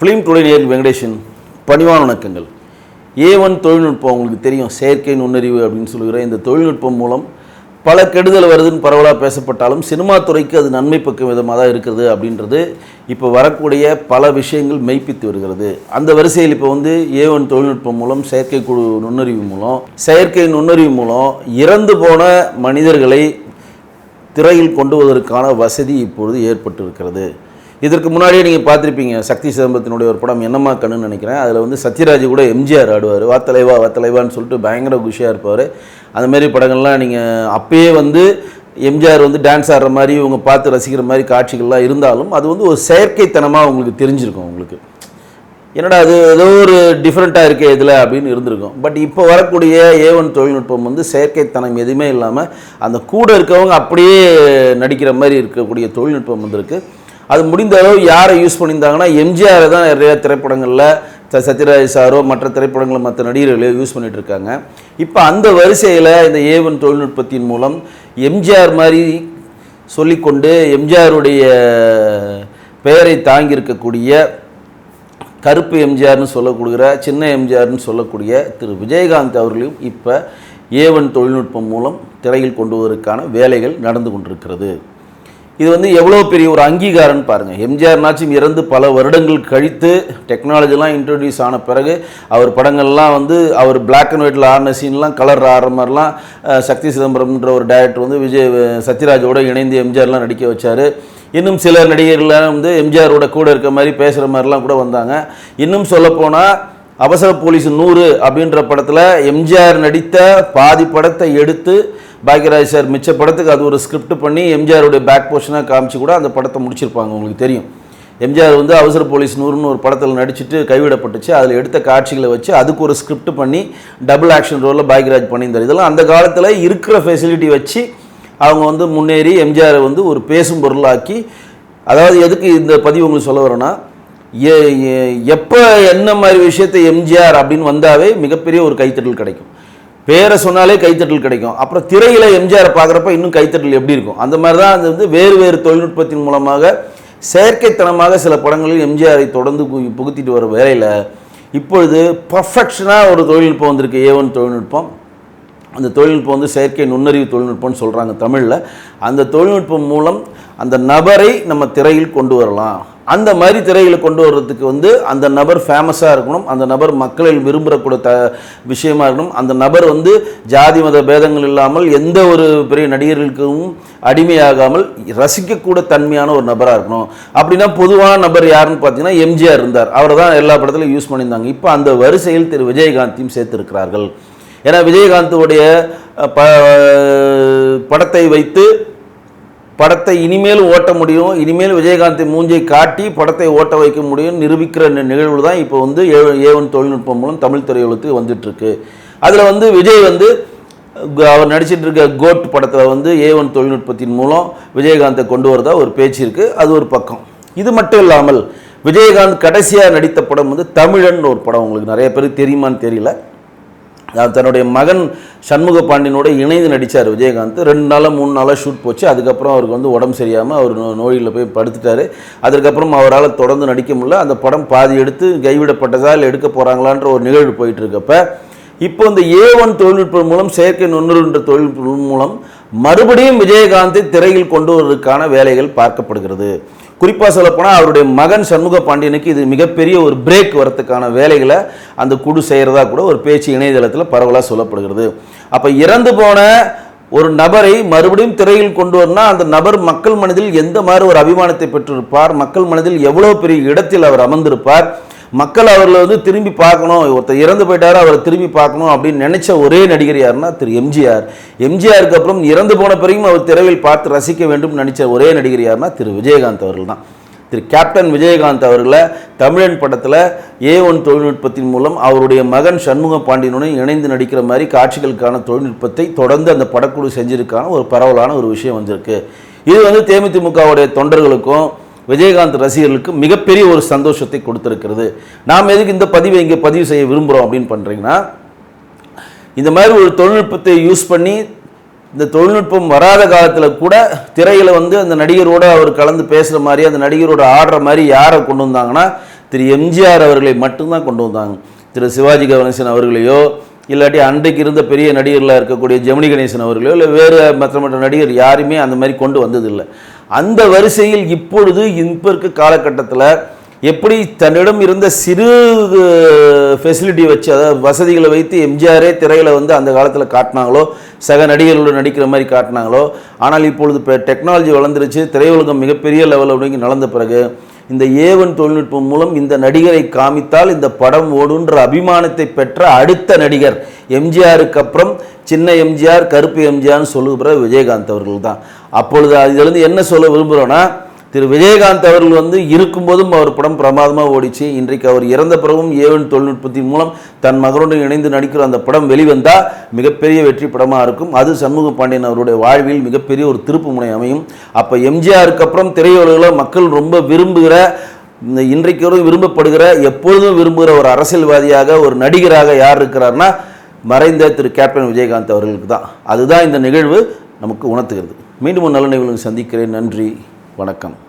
Film today நேர் வெங்கடேஷன் பணிவான வணக்கங்கள். ஏ ஒன் தொழில்நுட்பம் உங்களுக்கு தெரியும் செயற்கை நுண்ணறிவு அப்படின்னு சொல்லுகிற இந்த தொழில்நுட்பம் மூலம் பல கெடுதல் வருதுன்னு பரவலாக பேசப்பட்டாலும் சினிமா துறைக்கு அது நன்மை பக்கம் விதமாக தான் இருக்குது அப்படின்றது இப்போ வரக்கூடிய பல விஷயங்கள் மெய்ப்பித்து வருகிறது. அந்த வரிசையில் இப்போ வந்து ஏ ஒன் தொழில்நுட்பம் மூலம் செயற்கை குழு நுண்ணறிவு மூலம் செயற்கை நுண்ணறிவு மூலம் இறந்து போன மனிதர்களை திரையில் கொண்டு வருவதற்கான வசதி இப்பொழுது ஏற்பட்டிருக்கிறது. இதற்கு முன்னாடியே நீங்கள் பார்த்துருப்பீங்க சக்தி சிதம்பரத்தினுடைய ஒரு படம் என்னம்மா கண்ணுன்னு நினைக்கிறேன். அதில் வந்து சத்யராஜ் கூட எம்ஜிஆர் ஆடுவார். வாத்தலைவா வாத்தலைவான்னு சொல்லிட்டு பயங்கர குஷியாக இருப்பார். அந்த மாதிரி படங்கள்லாம் நீங்கள் அப்பயே வந்து எம்ஜிஆர் வந்து டான்ஸ் ஆடுற மாதிரி இவங்க பார்த்து ரசிக்கிற மாதிரி காட்சிகள்லாம் இருந்தாலும் அது வந்து ஒரு செயற்கைத்தனமாக உங்களுக்கு தெரிஞ்சிருக்கும் உங்களுக்கு. என்னடா அது ஏதோ ஒரு டிஃப்ரெண்ட்டாக இருக்கே இதில் அப்படின்னு இருந்திருக்கும். பட் இப்போ வரக்கூடிய ஏ ஒன் தொழில்நுட்பம் வந்து செயற்கைத்தனம் எதுவுமே இல்லாமல் அந்த கூட இருக்கவங்க அப்படியே நடிக்கிற மாதிரி இருக்கக்கூடிய தொழில்நுட்பம் வந்திருக்கு. அது முடிந்த அளவு யாரை யூஸ் பண்ணியிருந்தாங்கன்னா எம்ஜிஆரை தான் நிறைய திரைப்படங்களில் ச- சத்யராஜ் சாரோ மற்ற திரைப்படங்களில் மற்ற நடிகர்களையோ யூஸ் பண்ணிட்டு இருக்காங்க இப்போ அந்த வரிசையில் இந்த ஏ ஒன் தொழில்நுட்பத்தின் மூலம் எம்ஜிஆர் மாதிரி சொல்லிக்கொண்டு எம்ஜிஆருடைய பெயரை தாங்கியிருக்கக்கூடிய கருப்பு எம்ஜிஆர்னு சொல்லக்கூடிய சின்ன எம்ஜிஆர்னு சொல்லக்கூடிய திரு விஜயகாந்த் அவர்களையும் இப்போ ஏவன் தொழில்நுட்பம் மூலம் திரையில் கொண்டு வருவதற்கான வேலைகள் நடந்து கொண்டிருக்கிறது. இது வந்து எவ்வளோ பெரிய ஒரு அங்கீகாரம்னு பாருங்கள் எம்ஜிஆர்னாச்சும் இறந்து பல வருடங்கள் கழித்து டெக்னாலஜிலாம் இன்ட்ரடியூஸ் ஆன பிறகு அவர் படங்கள்லாம் வந்து அவர் பிளாக் அண்ட் ஒயிட்டில் ஆடின சீன்லாம் கலர் ஆடுற மாதிரிலாம் சக்தி சிதம்பரம்ன்ற ஒரு டைரக்டர் வந்து விஜய் சத்யராஜோட இணைந்து எம்ஜிஆர்லாம் நடிக்க வச்சார். இன்னும் சில நடிகர்லாம் வந்து எம்ஜிஆரோட கூட இருக்க மாதிரி பேசுகிற மாதிரிலாம் கூட வந்தாங்க. இன்னும் சொல்லப்போனால் அவசர போலீஸ் நூறு அப்படின்ற படத்தில் எம்ஜிஆர் நடித்த பாதி படத்தை எடுத்து பாக்யராஜ் சார் மிச்ச படத்துக்கு அது ஒரு ஸ்கிரிப்ட் பண்ணி எம்ஜிஆருடைய பேக் போர்ஷனாக காமிச்சு கூட அந்த படத்தை முடிச்சிருப்பாங்க உங்களுக்கு தெரியும். எம்ஜிஆர் வந்து அவசர போலீஸ் நூறுன்னு ஒரு படத்தில் நடிச்சிட்டு கைவிடப்பட்டுச்சு. அதில் எடுத்த காட்சிகளை வச்சு அதுக்கு ஒரு ஸ்கிரிப்ட் பண்ணி டபுள் ஆக்ஷன் ரோலில் பாக்யராஜ் பண்ணியிருந்தார். இதெல்லாம் அந்த காலத்தில் இருக்கிற ஃபெசிலிட்டி வச்சு அவங்க வந்து முன்னேறி எம்ஜிஆரை வந்து ஒரு பேசும் பொருளாக்கி அதாவது எதுக்கு இந்த பதிவு உங்களுக்கு சொல்ல வரேன்னா எப்போ என்ன மாதிரி விஷயத்தை எம்ஜிஆர் அப்படின்னு வந்தாவே மிகப்பெரிய ஒரு கைத்தட்டல் கிடைக்கும். பேரை சொன்னாலே கைத்தட்டல் கிடைக்கும். அப்புறம் திரையில் எம்ஜிஆரை பார்க்குறப்ப இன்னும் கைத்தட்டல் எப்படி இருக்கும்? அந்த மாதிரி தான் அது வந்து வேறு வேறு தொழில்நுட்பத்தின் மூலமாக செயற்கைத்தனமாக சில படங்களில் எம்ஜிஆரை தொடர்ந்து புகுத்திட்டு வர வேலையில் இப்பொழுது பர்ஃபெக்ஷனாக ஒரு தொழில்நுட்பம் வந்திருக்கு. ஏ ஒன் தொழில்நுட்பம். அந்த தொழில்நுட்பம் வந்து செயற்கை நுண்ணறிவு தொழில்நுட்பம்னு சொல்கிறாங்க தமிழில். அந்த தொழில்நுட்பம் மூலம் அந்த நபரை நம்ம திரையில் கொண்டு வரலாம். அந்த மாதிரி திரையில் கொண்டு வர்றதுக்கு வந்து அந்த நபர் ஃபேமஸாக இருக்கணும். அந்த நபர் மக்களில் விரும்புகிறக்கூட த விஷயமா இருக்கணும். அந்த நபர் வந்து ஜாதி மத பேதங்கள் இல்லாமல் எந்த ஒரு பெரிய நடிகர்களுக்கும் அடிமையாகாமல் ரசிக்கக்கூட தன்மையான ஒரு நபராக இருக்கணும். அப்படின்னா பொதுவான நபர் யாருன்னு பார்த்தீங்கன்னா எம்ஜிஆர் இருந்தார். அவர் தான் எல்லா படத்துலையும் யூஸ் பண்ணியிருந்தாங்க. இப்போ அந்த வரிசையில் திரு. விஜயகாந்தையும் சேர்த்திருக்கிறார்கள். ஏன்னா விஜயகாந்தோடைய ப படத்தை வைத்து படத்தை இனிமேல் ஓட்ட முடியும். இனிமேல் விஜயகாந்தை மூஞ்சை காட்டி படத்தை ஓட்ட வைக்க முடியும். நிரூபிக்கிற நிகழ்வு தான் இப்போ வந்து ஏ ஏவன் தொழில்நுட்பம் மூலம் தமிழ் திரையுலகத்துக்கு வந்துட்டுருக்கு. அதில் வந்து விஜய் வந்து அவர் நடிச்சிட்டு இருக்க கோட் படத்தில் வந்து ஏவன் தொழில்நுட்பத்தின் மூலம் விஜயகாந்தை கொண்டு வரதா ஒரு பேச்சு இருக்குது அது ஒரு பக்கம். இது மட்டும் இல்லாமல் விஜயகாந்த் கடைசியாக நடித்த படம் வந்து தமிழன் ஒரு படம். உங்களுக்கு நிறைய பேருக்கு தெரியுமான்னு தெரியல. தன்னுடைய மகன் சண்முக பாண்டியனோட இணைந்து நடித்தார் விஜயகாந்த். ரெண்டு நாளாக மூணு நாளாக ஷூட் போச்சு. அதுக்கப்புறம் அவருக்கு வந்து உடம்பு சரியாமல் அவர் நோயில் போய் படுத்துட்டாரு. அதுக்கப்புறம் அவரால் தொடர்ந்து நடிக்க முடியல. அந்த படம் பாதி எடுத்து கைவிடப்பட்டதா இல்லை எடுக்க போகிறாங்களான்ற ஒரு நிகழ்வு போயிட்டு இருக்கப்ப இப்போ இந்த ஏ ஒன் தொழில்நுட்பம் மூலம் செயற்கை நுண்ணுறுன்ற தொழில்நுட்பம் மூலம் மறுபடியும் விஜயகாந்தை திரையில் கொண்டு வருவதற்கான வேலைகள் பார்க்கப்படுகிறது. குறிப்பாக சொல்லப்போனால் அவருடைய மகன் சண்முக பாண்டியனுக்கு இது மிகப்பெரிய ஒரு பிரேக் வரத்துக்கான வேலைகளை அந்த குழு செய்கிறதா கூட ஒரு பேச்சு இணையதளத்தில் பரவலாக சொல்லப்படுகிறது. அப்போ இறந்து போன ஒரு நபரை மறுபடியும் திரையில் கொண்டு வரனா அந்த நபர் மக்கள் மனதில் எந்த மாதிரி ஒரு அபிமானத்தை பெற்றிருப்பார்? மக்கள் மனதில் எவ்வளோ பெரிய இடத்தில் அவர் அமர்ந்திருப்பார்? மக்கள் அவர்களை வந்து திரும்பி பார்க்கணும். ஒருத்தர் இறந்து போயிட்டாரு அவரை திரும்பி பார்க்கணும் அப்படின்னு நினைச்ச ஒரே நடிகர் யாருன்னா திரு எம்ஜிஆர். எம்ஜிஆருக்கு அப்புறம் இறந்து போன பிறகும் அவர் திரையில் பார்த்து ரசிக்க வேண்டும் நினைச்ச ஒரே நடிகர் யாருன்னா திரு விஜயகாந்த் அவர்கள் தான். திரு கேப்டன் விஜயகாந்த் அவர்களை தமிழன் படத்தில் ஏ ஒன் தொழில்நுட்பத்தின் மூலம் அவருடைய மகன் சண்முக பாண்டியனுடன் இணைந்து நடிக்கிற மாதிரி காட்சிகளுக்கான தொழில்நுட்பத்தை தொடர்ந்து அந்த படக்குழு செஞ்சிருக்கான ஒரு பரவலான ஒரு விஷயம் வந்திருக்கு. இது வந்து தேமுதிமுகவுடைய தொண்டர்களுக்கும் விஜயகாந்த் ரசிகர்களுக்கு மிகப்பெரிய ஒரு சந்தோஷத்தை கொடுத்துருக்கிறது. நாம் எதுக்கு இந்த பதிவை இங்கே பதிவு செய்ய விரும்புகிறோம் அப்படின்னு பண்ணுறீங்கன்னா இந்த மாதிரி ஒரு தொழில்நுட்பத்தை யூஸ் பண்ணி இந்த தொழில்நுட்பம் வராத காலத்தில் கூட திரையில் வந்து அந்த நடிகரோடு அவர் கலந்து பேசுகிற மாதிரி அந்த நடிகரோட ஆடுற மாதிரி யாரை கொண்டு வந்தாங்கன்னா திரு எம்ஜிஆர் அவர்களை மட்டும்தான் கொண்டு வந்தாங்க. திரு சிவாஜி கணேசன் அவர்களையோ இல்லாட்டி அன்றைக்கு இருந்த பெரிய நடிகர்களாக இருக்கக்கூடிய ஜெமினி கணேசன் அவர்களையோ இல்லை வேறு மற்ற மற்ற நடிகர் யாருமே அந்த மாதிரி கொண்டு வந்ததில்லை. அந்த வரிசையில் இப்பொழுது இப்போ இருக்க காலகட்டத்தில் எப்படி தன்னிடம் இருந்த சிறு ஃபெசிலிட்டி வச்சு அதாவது வசதிகளை வைத்து எம்ஜிஆரே திரையில் வந்து அந்த காலத்தில் காட்டினாங்களோ சக நடிகர்களோடு நடிக்கிற மாதிரி காட்டினாங்களோ ஆனால் இப்பொழுது இப்போ டெக்னாலஜி வளர்ந்துருச்சு திரையுலகம் மிகப்பெரிய லெவலில் அப்படிங்க நடந்த பிறகு இந்த ஏவன் தொழில்நுட்பம் மூலம் இந்த நடிகரை காமித்தால் இந்த படம் ஓடுன்ற அபிமானத்தை பெற்ற அடுத்த நடிகர் எம்ஜிஆருக்கு அப்புறம் சின்ன எம்ஜிஆர் கருப்பு எம்ஜிஆர்னு சொல்லுகிற விஜயகாந்த் அவர்கள் தான். அப்பொழுது அதிலிருந்து என்ன சொல்ல விரும்புகிறோன்னா திரு விஜயகாந்த் அவர்கள் வந்து இருக்கும்போதும் அவர் படம் பிரமாதமாக ஓடிச்சு. இன்றைக்கு அவர் இறந்த பிறகும் ஏவன் தொழில்நுட்பத்தின் மூலம் தன் மகனுடன் இணைந்து நடிக்கிற அந்த படம் வெளிவந்தால் மிகப்பெரிய வெற்றி படமாக இருக்கும். அது சண்முக பாண்டியன் அவருடைய வாழ்வில் மிகப்பெரிய ஒரு திருப்பு முனை அமையும். அப்போ எம்ஜிஆருக்கு அப்புறம் திரையுலகில் மக்கள் ரொம்ப விரும்புகிற இந்த இன்றைக்கு விரும்பப்படுகிற எப்பொழுதும் விரும்புகிற ஒரு அரசியல்வாதியாக ஒரு நடிகராக யார் இருக்கிறார்னா மறைந்த திரு கேப்டன் விஜயகாந்த் அவர்களுக்கு தான். அதுதான் இந்த நிகழ்வு நமக்கு உணர்த்துகிறது. மீண்டும் ஒரு நல்ல நிகழ்வு சந்திக்கிறேன். நன்றி. வணக்கம்.